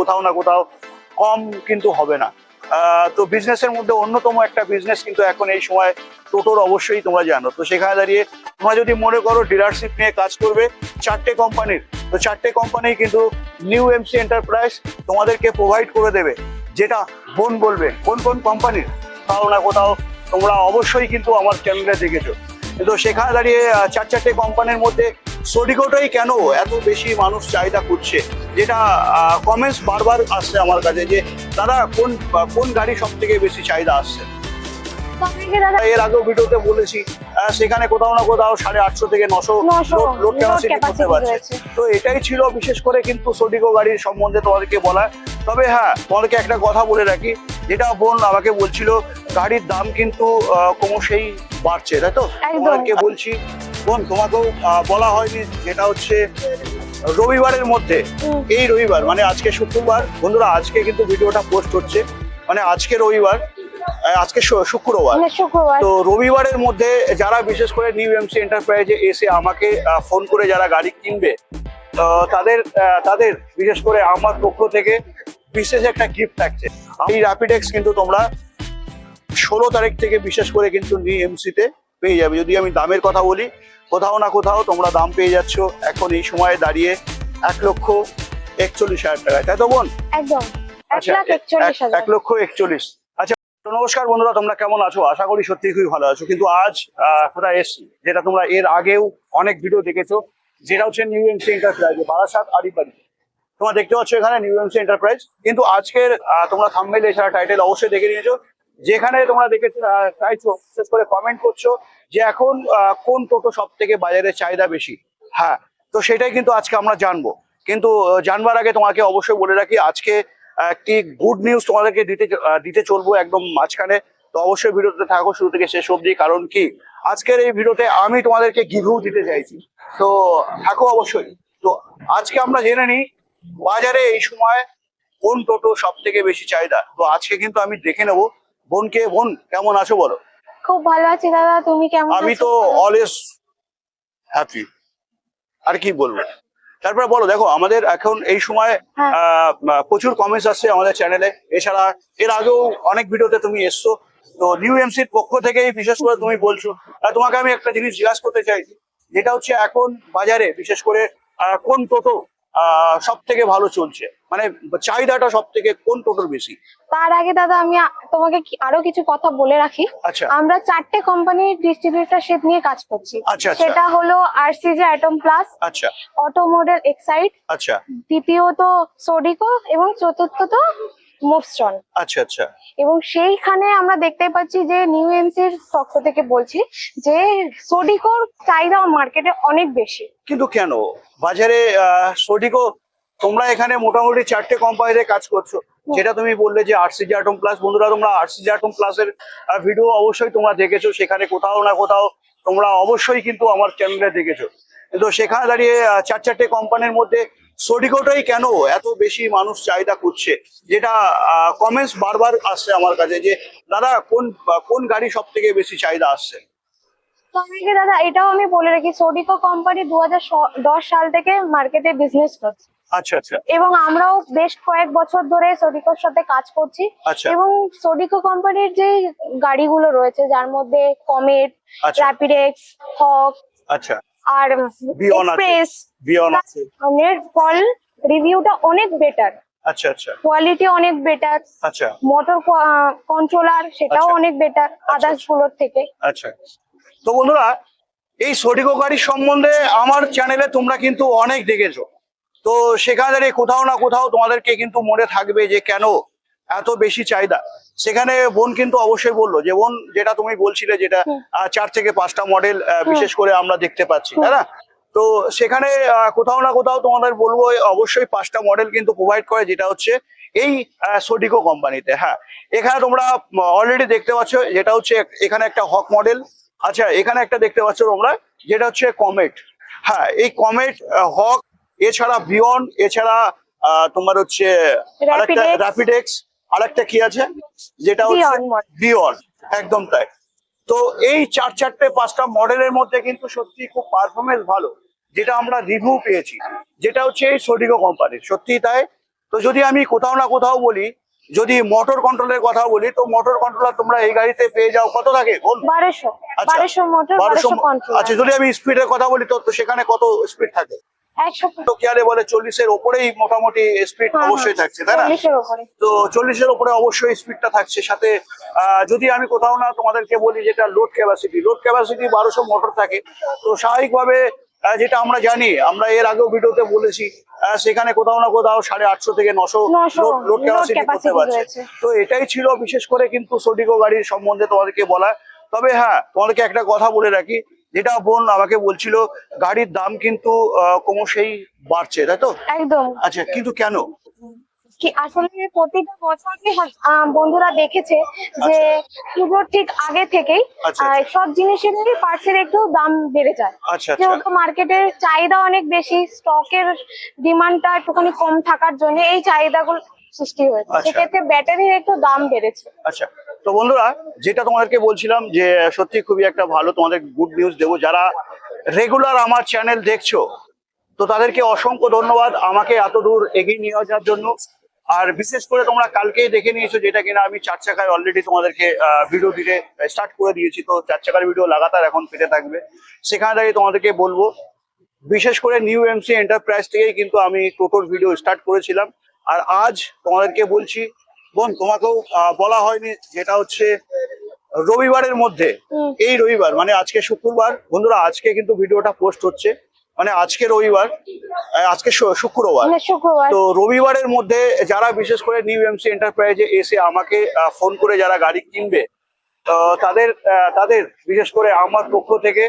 কোথাও না কোথাও কম কিন্তু হবে না। তো বিজনেসের মধ্যে অন্যতম একটা বিজনেস কিন্তু এখন এই সময় টোটোর অবশ্যই তোমরা জানো। তো সেখানে দাঁড়িয়ে তোমরা যদি মনে করো ডিলারশিপ নিয়ে কাজ করবে চারটে কোম্পানির তো চারটে কোম্পানি কিন্তু নিউ এমসি এন্টারপ্রাইজ তোমাদেরকে প্রোভাইড করে দেবে, যেটা বোন বলবে, কোন কোন কোম্পানির কোথাও না কোথাও তোমরা অবশ্যই কিন্তু আমার চ্যানেলে দেখেছ। কিন্তু সেখানে দাঁড়িয়ে চার চারটে কোম্পানির মধ্যে সোডিকোটাই কেন এত বেশি মানুষ চাহিদা করছে যেটা কমেন্টস বারবার আসছে আমার কাছে যে দাদা কোন কোন গাড়ি সব থেকে বেশি চাহিদা আসছে। এর আগেও ভিডিওতে বলেছি সেখানে কোথাও না কোথাও সাড়ে আটশো থেকে নশো 900 লোড ক্যাপাসিটি করতে পারছে। তো এটাই ছিল বিশেষ করে কিন্তু সোডিকো গাড়ির সম্বন্ধে তোমাদেরকে বলা তবে হ্যাঁ তোমাদেরকে একটা কথা বলে রাখি যেটা বোন আমাকে বলছিল গাড়ির দাম কিন্তু ক্রমশই বাড়ছে তাই তো? তোমাদেরকে বলছি বোন তোমাকেও বলা হয়নি যেটা হচ্ছে রবিবারের মধ্যে। এই রবিবার মানে আজকে শুক্রবার। বন্ধুরা আজকে কিন্তু ভিডিওটা পোস্ট হচ্ছে। মানে আজকে রবিবার আজকে শুক্রবার। মানে তো রবিবারের মধ্যে যারা বিশেষ করে নিউ এমসি এন্টারপ্রাইজে এসে আমাকে ফোন করে যারা গাড়ি কিনবে তাদের তাদের বিশেষ করে আমার পক্ষ থেকে বিশেষ একটা গিফট থাকছে। এই র্যাপিডেক্স কিন্তু তোমরা ষোলো তারিখ থেকে বিশেষ করে কিন্তু নিউ এমসিতে পেয়ে যাবে। যদি আমি দামের কথা বলি কোথাও না কোথাও তোমরা দাম পেয়ে যাচ্ছ। এখন এই সময়ে দাঁড়িয়ে এক লক্ষ একচল্লিশ হাজার টাকায় তাই তো বোন? একদম। আচ্ছা এক- লক্ষ একচল্লিশ। আচ্ছা নমস্কার বন্ধুরা তোমরা কেমন আছো? আশা করি সত্যি খুবই ভালো আছো। কিন্তু আজ আহ, কোথায় এসছি? যেটা তোমরা এর আগেও অনেক ভিডিও দেখেছ। যেটা হচ্ছে new M C enterprise Barasat আড়িবাড়ি তোমরা দেখতে পাচ্ছ এখানে নিউ এমসি এন্টারপ্রাইজ কিন্তু আজকের তোমরা থাম্বেল এছাড়া টাইটেল অবশ্যই দেখে নিয়েছো। যেখানে তোমরা দেখে চাইছো, বিশেষ করে কমেন্ট করছ যে এখন কোন টোটো সব থেকে বাজারে চাহিদা বেশি? হ্যাঁ তো সেটাই কিন্তু আজকে আমরা জানব। কিন্তু জানবার আগে তোমাকে অবশ্যই বলে রাখি, আজকে একটি গুড নিউজ তোমাদেরকে দিতে দিতে চলবো একদম মাঝখানে। তো অবশ্যই ভিডিওতে থাকো শুরু থেকে শেষ অবধি, কারণ কি? আজকের এই ভিডিওতে আমি তোমাদেরকে গিভেও দিতে চাইছি। তো থাকো অবশ্যই। তো আজকে আমরা জেনে নিই, বাজারে এই সময় কোন টোটো সব থেকে বেশি চাহিদা? তো আজকে কিন্তু আমি দেখে নেব বোনকে বোন কেমন আছো বলো? খুব ভালো আছি দাদা তুমি কেমন আমি? তো অলওয়েজ হ্যাপি আর কি বলব? তারপরে বলো দেখো আমাদের এখন এই সময় হ্যাঁ। প্রচুর কমেন্টস আসছে আমাদের চ্যানেলে এছাড়া এর আগেও অনেক ভিডিওতে তুমি এসছো। তো নিউ এমসির পক্ষ থেকেই বিশেষ করে তুমি বলছো। তোমাকে আমি একটা জিনিস জিজ্ঞাসা করতে চাইছি যেটা হচ্ছে এখন বাজারে বিশেষ করে কোন টোটো সব থেকে ভালো চলছে। মানে চাহিদাটা সব থেকে কোন টোটোর বেশি? তার আগে দাদা আমি তোমাকে আরও কিছু কথা বলে রাখি। আচ্ছা। আমরা চারটে কোম্পানির ডিস্ট্রিবিউটারশিপ নিয়ে কাজ করছি। আচ্ছা আচ্ছা। সেটা হলো R C G atom plus আচ্ছা। অটো মডেল এক্সাইড আচ্ছা। দ্বিতীয়ত সোডিকো এবং চতুর্থত মুভস্টন। আচ্ছা আচ্ছা। এবং সেইখানে আমরা দেখতে পাচ্ছি যে নিউ এমসির পক্ষ থেকে বলছি যে সোডিকোর চাহিদা মার্কেটে অনেক বেশি। কিন্তু কেন? বাজারে সঠিকও তোমরা এখানে মোটামুটি চারটে কোম্পানিতে কাজ করছ। যেটা তুমি বললে যে আরসিজি আটম প্লাস বন্ধুরা তোমরা আরসিজি আটম প্লাসের ভিডিও অবশ্যই তোমরা দেখেছ। সেখানে কোথাও না কোথাও তোমরা অবশ্যই কিন্তু আমার চ্যানেলে দেখেছ। কিন্তু সেখানে দাঁড়িয়ে চার চারটে কোম্পানির মধ্যে সোডিকোটাই কেন এত বেশি মানুষ চাহিদা করছে যেটা কমেন্টস বারবার আসছে আমার কাছে যে দাদা কোন কোন গাড়ি সব থেকে বেশি চাহিদা আসছে? দাদা এটাও আমি বলে রাখি সোডিকো কোম্পানি দু সাল থেকে মার্কেটে বিজনেস করছে। আচ্ছা আচ্ছা। এবং আমরাও বেশ কয়েক বছর ধরে সোডিকোর সাথে কাজ করছি। আচ্ছা। এবং সোডিকো কোম্পানির যে গাড়িগুলো রয়েছে যার মধ্যে কমেট র্যাপিডেক্স হক আচ্ছা। আর। এক্সপ্রেস এর ফল রিভিউটা অনেক বেটার আচ্ছা আচ্ছা। কোয়ালিটি অনেক বেটার আচ্ছা। মোটর কন্ট্রোলার সেটাও আচ্ছা। অনেক বেটার আদার্সগুলোর থেকে। আচ্ছা। তো বন্ধুরা এই সডিকো গাড়ির সম্বন্ধে আমার চ্যানেলে তোমরা কিন্তু অনেক দেখেছ। তো সেখানে কোথাও না কোথাও তোমাদেরকে কিন্তু মনে থাকবে যে কেন এত বেশি চাহিদা। সেখানে বোন কিন্তু অবশ্যই বলল যে বোন যেটা তুমি বলছিলে যেটা চার থেকে পাঁচটা মডেল বিশেষ করে আমরা দেখতে পাচ্ছি তাই না? তো সেখানে কোথাও না কোথাও তোমাদের বলব অবশ্যই পাঁচটা মডেল কিন্তু প্রোভাইড করে যেটা হচ্ছে এই সোডিকো কোম্পানিতে হ্যাঁ। এখানে তোমরা অলরেডি দেখতে পাচ্ছ যেটা হচ্ছে এখানে একটা হক মডেল আচ্ছা এখানে একটা দেখতে পাচ্ছ তোমরা যেটা হচ্ছে কমেট হ্যাঁ এই কমেট হক এছাড়া বিয়ন এছাড়া আহ, তোমার হচ্ছে আরেকটা Rapidex। র্যাপিডেক্স আরেকটা কি আছে? যেটা হচ্ছে বিয়ন একদম তাই। তো এই চার চারটে পাঁচটা মডেলের মধ্যে কিন্তু সত্যি খুব পারফরমেন্স ভালো যেটা আমরা রিভিউ পেয়েছি। যেটা হচ্ছে এই সোডিকো কোম্পানির সত্যি তাই? তো যদি আমি কোথাও না কোথাও বলি যদি মোটর কন্ট্রোলের কথা বলি তো মোটর কন্ট্রোলার তোমরা এই গাড়িতে পেয়ে যাও। কত থাকে? বারোশো। আচ্ছা। আচ্ছা যদি আমি স্পিডের কথা বলি তো সেখানে কত স্পিড থাকে? একশো তো কিয়ালে বলে চল্লিশের ওপরেই মোটামুটি স্পিড হ্যাঁ, অবশ্যই থাকছে তাই না? তো চল্লিশের উপরে অবশ্যই স্পিডটা থাকছে। সাথে যদি আমি কোথাও না তোমাদেরকে বলি যেটা লোড ক্যাপাসিটি লোড ক্যাপাসিটি বারোশো মোটর থাকে। তো স্বাভাবিকভাবে যেটা আমরা জানি আমরা এর আগেও ভিডিওতে বলেছি সেখানে কোথাও না কোথাও সাড়ে আটশো থেকে নশো লোড ক্যাপাসিটি করতে পারছে। তো এটাই ছিল বিশেষ করে কিন্তু সোডিকো গাড়ির সম্বন্ধে তোমাদেরকে বলা তবে হ্যাঁ তোমাদেরকে একটা কথা বলে রাখি যেটা বোন আমাকে বলছিল গাড়ির দাম কিন্তু ক্রমশই বাড়ছে তাই তো? একদম। আচ্ছা কিন্তু কেন? কি আসলে প্রতিটা বছরই আহ, বন্ধুরা দেখেছে যে পুজোর ঠিক আগে থেকেই আচ্ছা, আহ, সব জিনিসেরই পার্সের একটু দাম বেড়ে যায়। আচ্ছা আচ্ছা। যেহেতু মার্কেটের চাহিদা অনেক বেশি স্টকের ডিমান্ডটা একটুখানি কম থাকার জন্য এই চাহিদাগুলো সৃষ্টি হয়েছে। আচ্ছা। সেক্ষেত্রে ব্যাটারির একটু দাম বেড়েছে। আচ্ছা। তো বন্ধুরা, যেটা তোমাদেরকে বলছিলাম যে, সত্যি খুবই একটা ভালো তোমাদের গুড নিউজ দেবো। যারা রেগুলার আমার চ্যানেল দেখছ, তো তাদেরকে অসংখ্য ধন্যবাদ আমাকে এত দূর এগিয়ে নিয়ে যাওয়ার জন্য। আর বিশেষ করে তোমরা কালকেই দেখে নিয়েছো যেটা কিনা আমি চার চাকায় অলরেডি তোমাদেরকে ভিডিও দিতে স্টার্ট করে দিয়েছি। তো চার চাকার ভিডিও লাগাতার এখন পেতে থাকবে। সেখানে দাঁড়িয়ে তোমাদেরকে বলব, বিশেষ করে নিউ এমসি এন্টারপ্রাইজ থেকেই কিন্তু আমি টোটোর ভিডিও স্টার্ট করেছিলাম। আর আজ তোমাদেরকে বলছি বোন তোমাকেও বলা হয়নি যেটা হচ্ছে রবিবারের মধ্যে। এই রবিবার মানে আজকে শুক্রবার। বন্ধুরা আজকে কিন্তু ভিডিওটা পোস্ট হচ্ছে। মানে আজকে রবিবার আজকে শুক্রবার। মানে তো রবিবারের মধ্যে যারা বিশেষ করে নিউ এমসি এন্টারপ্রাইজে এসে আমাকে ফোন করে যারা গাড়ি কিনবে তাদের তাদের বিশেষ করে আমার পক্ষ থেকে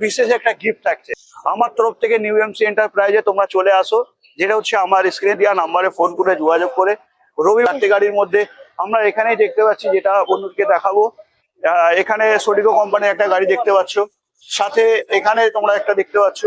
বিশেষ একটা গিফট থাকছে। আমার তরফ থেকে নিউ এমসি এন্টারপ্রাইজে তোমরা চলে আসো। যেটা হচ্ছে আমার স্ক্রিনে দেওয়া নাম্বারে ফোন করে যোগাযোগ করে। রবিবার চারটে গাড়ির মধ্যে আমরা এখানেই দেখতে পাচ্ছি যেটা বন্ধুকে দেখাবো। এখানে সোডিকো কোম্পানির একটা গাড়ি দেখতে পাচ্ছ। সাথে এখানে তোমরা একটা দেখতে পাচ্ছ।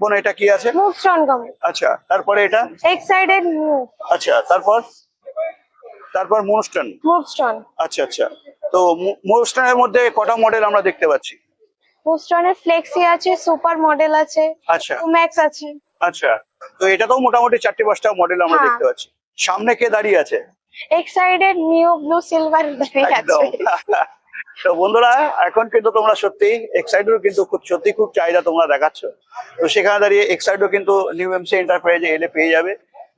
বোন এটা কি আছে? আচ্ছা তারপরে এটা? এক্সাইটেড আচ্ছা তারপর? তারপর মনুষ্ঠান মুভ স্ট্রং আচ্ছা আচ্ছা। তো মনুষ্ঠানের মধ্যে কটা মডেল আমরা দেখতে পাচ্ছি? মুভ স্ট্রংয়ের ফ্লেক্সি আছে সুপার মডেল আছে আচ্ছা। ম্যাক্স আছে। আচ্ছা তো এটাতেও মোটামুটি চারটে পাঁচটা মডেল আমরা হ্যাঁ। দেখতে পাচ্ছি। সামনে কে দাঁড়িয়ে আছে? এক্সাইটেড নিউ ব্লু সিলভার দাঁড়িয়ে আছে। তো বন্ধুরা এখন কিন্তু তোমরা সত্যি এক্সাইডও কিন্তু খুব সত্যি খুব চাহিদা তোমরা দেখাচ্ছ। তো সেখানে দাঁড়িয়ে এক্সাইডও কিন্তু নিউ এমসি এন্টারপ্রাইজে এলে পেয়ে যাবে।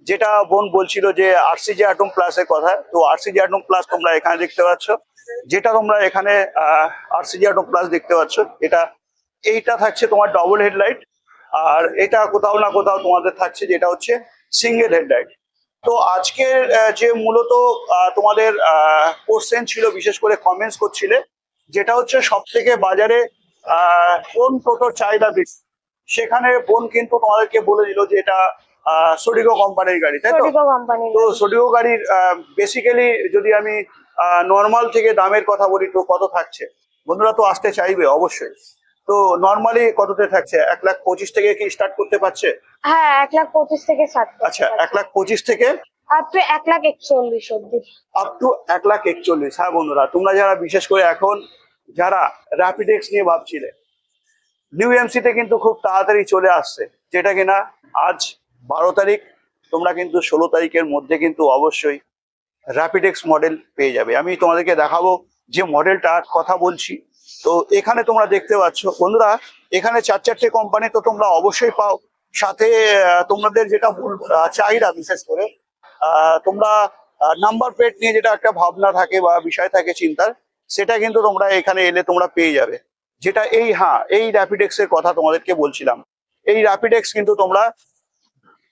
যেটা বোন বলছিল যে আরসিজি অ্যাটম প্লাসের কথা তো আরসিজি অ্যাটম প্লাস তোমরা এখানে দেখতে পাচ্ছ। যেটা তোমরা এখানে আরসিজি অ্যাটম প্লাস দেখতে পাচ্ছ এটা এইটা থাকছে তোমার ডবল হেডলাইট আর এটা কোথাও না কোথাও তোমাদের থাকছে যেটা হচ্ছে সিঙ্গেল হেডলাইট তো আজকের যে মূলত তোমাদের কোশ্চেন ছিল বিশেষ করে কমেন্টস করছিলে যেটা হচ্ছে সব থেকে বাজারে কোন টোটোর চাহিদা বেশি? সেখানে বোন কিন্তু তোমাদেরকে বলে দিল যে এটা সোডিগো কোম্পানির গাড়ি তাই তো? তো সোডিও গাড়ির বেসিক্যালি যদি আমি নর্মাল থেকে দামের কথা বলি তো কত থাকছে? বন্ধুরা তো আসতে চাইবে অবশ্যই। তো নর্মালি কততে থাকছে? এক লাখ পঁচিশ থেকে কি স্টার্ট করতে পারছে? হ্যাঁ এক লাখ পঁচিশ থেকে আচ্ছা এক লাখ পঁচিশ থেকে? আপ টু এক লাখ একচল্লিশ অব্দি আপ টু এক লাখ একচল্লিশ হ্যাঁ বন্ধুরা তোমরা যারা বিশেষ করে এখন যারা র্যাপিডেক্স নিয়ে ভাবছিলে নিউ এমসিতে কিন্তু খুব তাড়াতাড়ি চলে আসছে। যেটা কিনা আজ বারো তারিখ তোমরা কিন্তু ষোলো তারিখের মধ্যে কিন্তু অবশ্যই র্যাপিডেক্স মডেল পেয়ে যাবে। আমি তোমাদেরকে দেখাবো যে মডেলটার কথা বলছি। তো এখানে তোমরা দেখতে পাচ্ছ, বন্ধুরা, এখানে চার চারটে কোম্পানি তো তোমরা অবশ্যই পাও। সাথে তোমাদের যেটা চাহিদা বিশেষ করে তোমরা নাম্বার প্লেট নিয়ে যেটা একটা ভাবনা থাকে বা বিষয় থাকে চিন্তার, সেটা কিন্তু তোমরা এখানে এলে তোমরা পেয়ে যাবে। যেটা এই হ্যাঁ এই র্যাপিডেক্স এর কথা তোমাদেরকে বলছিলাম। এই র্যাপিডেক্স কিন্তু তোমরা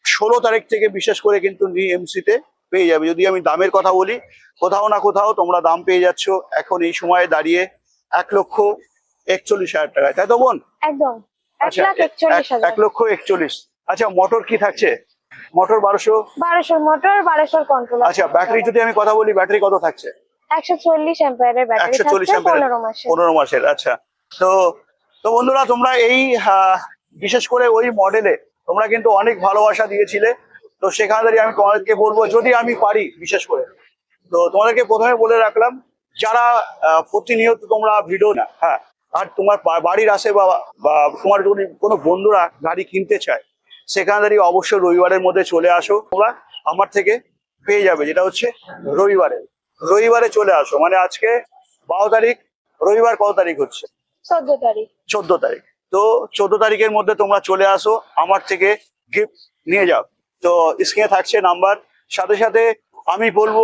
ষোলো তারিখ থেকে বিশেষ করে কিন্তু তে পেয়ে যাবে। যদি আমি দামের কথা বলি, কোথাও না কোথাও তোমরা দাম পেয়ে যাচ্ছ। এখন এই সময়ে দাঁড়িয়ে এক লক্ষ একচল্লিশ হাজার টাকায় তাই তো বোন? একদম। আচ্ছা এক- লক্ষ একচল্লিশ। আচ্ছা মোটর কি থাকছে? মোটর বারোশো? বারোশো মোটর বারোশোর কন্ট্রোল আচ্ছা ব্যাটারি যদি আমি কথা বলি ব্যাটারি কত থাকছে? একশো চল্লিশ অ্যাম্পায়ারের ব্যাটারি একশো চল্লিশ থাকছে পনেরো মাসের। আচ্ছা। তো তো বন্ধুরা তোমরা এই বিশেষ করে ওই মডেলে তোমরা কিন্তু অনেক ভালোবাসা দিয়েছিলে। তো সেখানে আমি তোমাদেরকে বলব যদি আমি পারি বিশেষ করে। তো তোমাদেরকে প্রথমে বলে রাখলাম যারা প্রতিনিয়ত তোমরা ভিডিও না হ্যাঁ আর তোমার বাড়ির আসে বা তোমার যদি কোনো বন্ধুরা গাড়ি কিনতে চায় সেখানে দাঁড়িয়ে অবশ্যই রবিবারের মধ্যে চলে আসো তোমরা আমার থেকে পেয়ে যাবে যেটা হচ্ছে রবিবারে। রবিবারে চলে আসো মানে আজকে বারো তারিখ রবিবার কত তারিখ হচ্ছে? চোদ্দ তারিখ। চোদ্দ তারিখ। তো চোদ্দ তারিখের মধ্যে তোমরা চলে আসো আমার থেকে গিফট নিয়ে যাও। তো স্ক্রিনে থাকছে নাম্বার সাথে সাথে আমি বলব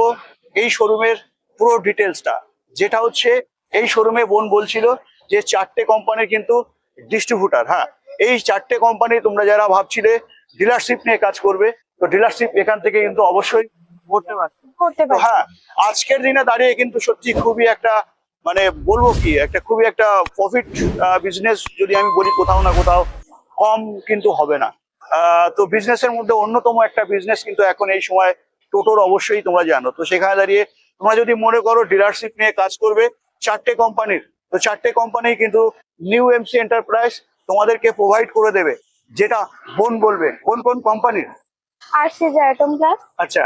এই শোরুমের পুরো ডিটেলসটা যেটা হচ্ছে এই শোরুমে বোন বলছিল যে চারটে কোম্পানির কিন্তু ডিস্ট্রিবিউটার হ্যাঁ? এই চারটে কোম্পানি তোমরা যারা ভাবছিলে ডিলারশিপ নিয়ে কাজ করবে তো ডিলারশিপ এখান থেকে কিন্তু অবশ্যই করতে পারবে তো হ্যাঁ আজকের দিনে দাঁড়িয়ে কিন্তু সত্যি খুবই একটা মানে বলব কি একটা খুবই একটা প্রফিট বিজনেস যদি আমি বলি কোথাও না কোথাও কম কিন্তু হবে না। আহ, তো বিজনেসের মধ্যে অন্যতম একটা বিজনেস কিন্তু এখন এই সময় টোটোর অবশ্যই তোমরা জানো। তো সেখানে দাঁড়িয়ে তোমরা যদি মনে করো ডিলারশিপ নিয়ে কাজ করবে চারটে কোম্পানির তো চারটে কোম্পানি কিন্তু নিউ এমসি এন্টারপ্রাইজ তোমাদেরকে প্রোভাইড করে দেবে। যেটা বোন বলবে কোন কোন কোম্পানির আর সি জায়টম প্লাস আচ্ছা।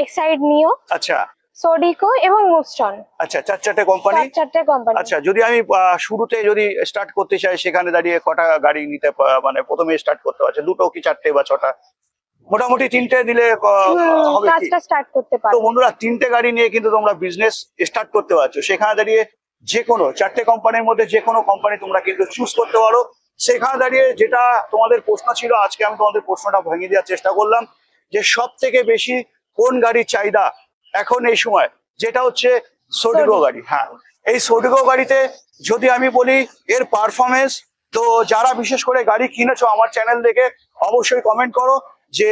এক্সাইড নিও আচ্ছা। সোডিকো এবং মুস্টন আচ্ছা চার চারটে কোম্পানি চার চারটে কোম্পানি আচ্ছা যদি আমি শুরুতে যদি স্টার্ট করতে চাই সেখানে দাঁড়িয়ে কটা গাড়ি নিতে মানে প্রথমে স্টার্ট করতে পারছে দুটো কি চারটে বা ছটা? মোটামুটি তিনটে দিলে হবে কাজটা স্টার্ট করতে তো বন্ধুরা তিনটে গাড়ি নিয়ে কিন্তু তোমরা বিজনেস স্টার্ট করতে পারছ। সেখানে দাঁড়িয়ে যে কোনো চারটে কোম্পানির মধ্যে যে কোনো কোম্পানি তোমরা কিন্তু চুজ করতে পারো। সেখানে দাঁড়িয়ে যেটা তোমাদের প্রশ্ন ছিল আজকে আমি তোমাদের প্রশ্নটা ভেঙে দেওয়ার চেষ্টা করলাম যে সব থেকে বেশি কোন গাড়ির চাহিদা এখন এই সময়? যেটা হচ্ছে সোডিগো গাড়ি হ্যাঁ। এই সোডিগো গাড়িতে যদি আমি বলি এর পারফরমেন্স তো যারা বিশেষ করে গাড়ি কিনেছো আমার চ্যানেল দেখে অবশ্যই কমেন্ট করো। যে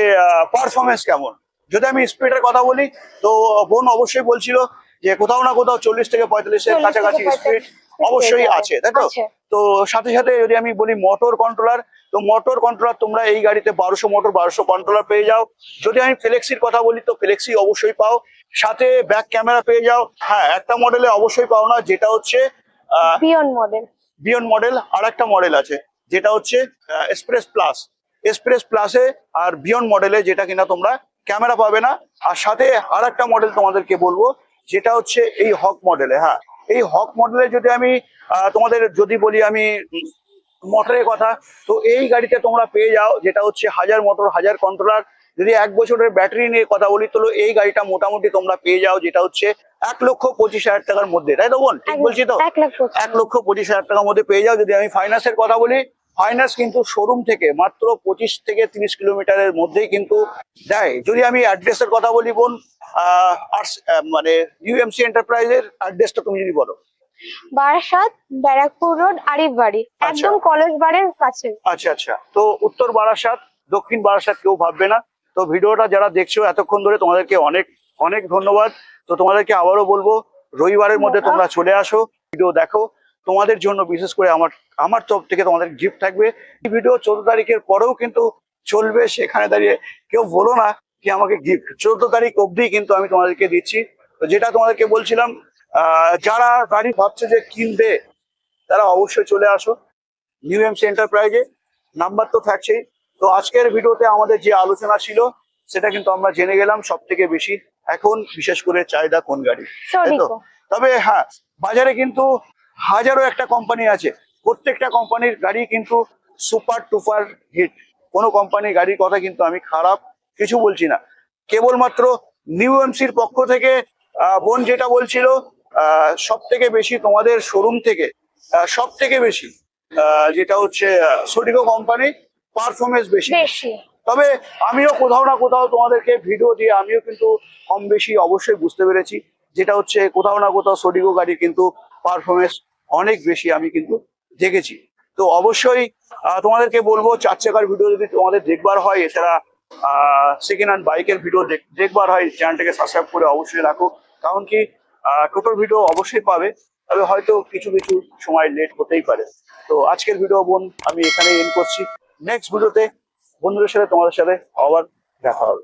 পারফরমেন্স কেমন? যদি আমি স্পিডের কথা বলি তো বোন অবশ্যই বলছিল যে কোথাও না কোথাও চল্লিশ থেকে পঁয়তাল্লিশের 40 কাছাকাছি 45 স্পিড অবশ্যই আছে তাই তো? তো সাথে সাথে যদি আমি বলি মোটর কন্ট্রোলার তো মোটর কন্ট্রোলার তোমরা এই গাড়িতে বারোশো মোটর বারোশো কন্ট্রোলার পেয়ে যাও। যদি আমি ফ্লেক্সির কথা বলি তো ফ্লেক্সি অবশ্যই পাও। সাথে ব্যাক ক্যামেরা পেয়ে যাও। হ্যাঁ একটা মডেলে অবশ্যই পাও না যেটা হচ্ছে বিয়ন মডেল বিয়ন মডেল আর একটা মডেল আছে যেটা হচ্ছে এক্সপ্রেস প্লাস এক্সপ্রেস প্লাসে আর বিয়ন মডেলে যেটা কিনা তোমরা ক্যামেরা পাবে না। আর সাথে আর একটা মডেল তোমাদেরকে বলব যেটা হচ্ছে এই হক মডেলে হ্যাঁ। এই হক মডেলে যদি আমি আহ, তোমাদের যদি বলি আমি মোটরের কথা তো এই গাড়িতে তোমরা পেয়ে যাও যেটা হচ্ছে হাজার মোটর হাজার কন্ট্রোলার যদি এক বছরের ব্যাটারি নিয়ে কথা বলি তাহলে এই গাড়িটা মোটামুটি তোমরা পেয়ে যাও যেটা হচ্ছে এক লক্ষ পঁচিশ হাজার টাকার মধ্যে। তাই তো বোন? ঠিক বলছি তো? এক এক লক্ষ পঁচিশ হাজার টাকার মধ্যে পেয়ে যাও। যদি আমি ফাইন্যান্সের কথা বলি ফাইন্যান্স কিন্তু শোরুম থেকে মাত্র পঁচিশ থেকে তিরিশ কিলোমিটারের মধ্যেই কিন্তু দেয়। যদি আমি অ্যাড্রেসের কথা বলি বোন মানে ইউএমসি এন্টারপ্রাইজের অ্যাড্রেসটা তুমি যদি বলো। বারাসাত ব্যারাকপুর রোড আরিফ বাড়ি। আচ্ছা। একদম কলেজ বাড়ির কাছে। আচ্ছা আচ্ছা। তো উত্তর বারাসাত দক্ষিণ বারাসাত কেউ ভাববে না। তো ভিডিওটা যারা দেখছ এতক্ষণ ধরে তোমাদেরকে অনেক অনেক ধন্যবাদ। তো তোমাদেরকে আবারও বলব রবিবারের মধ্যে তোমরা চলে আসো ভিডিও দেখো। তোমাদের জন্য বিশেষ করে আমার আমার তরফ থেকে তোমাদের গিফট থাকবে। এই ভিডিও চোদ্দ তারিখের পরেও কিন্তু চলবে সেখানে দাঁড়িয়ে কেউ বলো না কি আমাকে গিফট চোদ্দ তারিখ অবধি কিন্তু আমি তোমাদেরকে দিচ্ছি। তো যেটা তোমাদেরকে বলছিলাম যারা গাড়ি ভাবছে যে কিনবে তারা অবশ্যই চলে আসো। নিউ এমসি এন্টারপ্রাইজে নাম্বার তো থাকছেই। তো আজকের ভিডিওতে আমাদের যে আলোচনা ছিল সেটা কিন্তু আমরা জেনে গেলাম সব থেকে বেশি। এখন বিশেষ করে চাহিদা কোন গাড়ি তবে হ্যাঁ বাজারে কিন্তু হাজারো একটা কোম্পানি আছে। প্রত্যেকটা কোম্পানির গাড়ি কিন্তু সুপার টুপার হিট কোনো কোম্পানির গাড়ির কথা কিন্তু আমি খারাপ কিছু বলছি না। কেবলমাত্র নিউ এমসির পক্ষ থেকে বোন যেটা বলছিল সব থেকে বেশি তোমাদের শোরুম থেকে সব থেকে বেশি আহ, যেটা হচ্ছে সোডিকো কোম্পানি পারফরমেন্স বেশি। বেশি। তবে আমিও কোথাও না কোথাও তোমাদেরকে ভিডিও দিয়ে আমিও কিন্তু কম বেশি অবশ্যই বুঝতে পেরেছি যেটা হচ্ছে কোথাও না কোথাও সোডিগো গাড়ি কিন্তু পারফরমেন্স অনেক বেশি আমি কিন্তু দেখেছি। তো অবশ্যই তোমাদেরকে বলব, চার চাকার ভিডিও যদি তোমাদের দেখবার হয়, এছাড়া সেকেন্ড হ্যান্ড বাইকের ভিডিও দেখবার হয় চ্যানেলটাকে সাবস্ক্রাইব করে অবশ্যই রাখো। কারণ কি টোটোর ভিডিও অবশ্যই পাবে, তবে হয়তো কিছু কিছু সময় লেট হতেই পারে। তো আজকের ভিডিও বোন, আমি এখানে এন্ড করছি। নেক্সট ভিডিওতে বন্ধুদের সাথে, তোমাদের সাথে আবার দেখা হবে।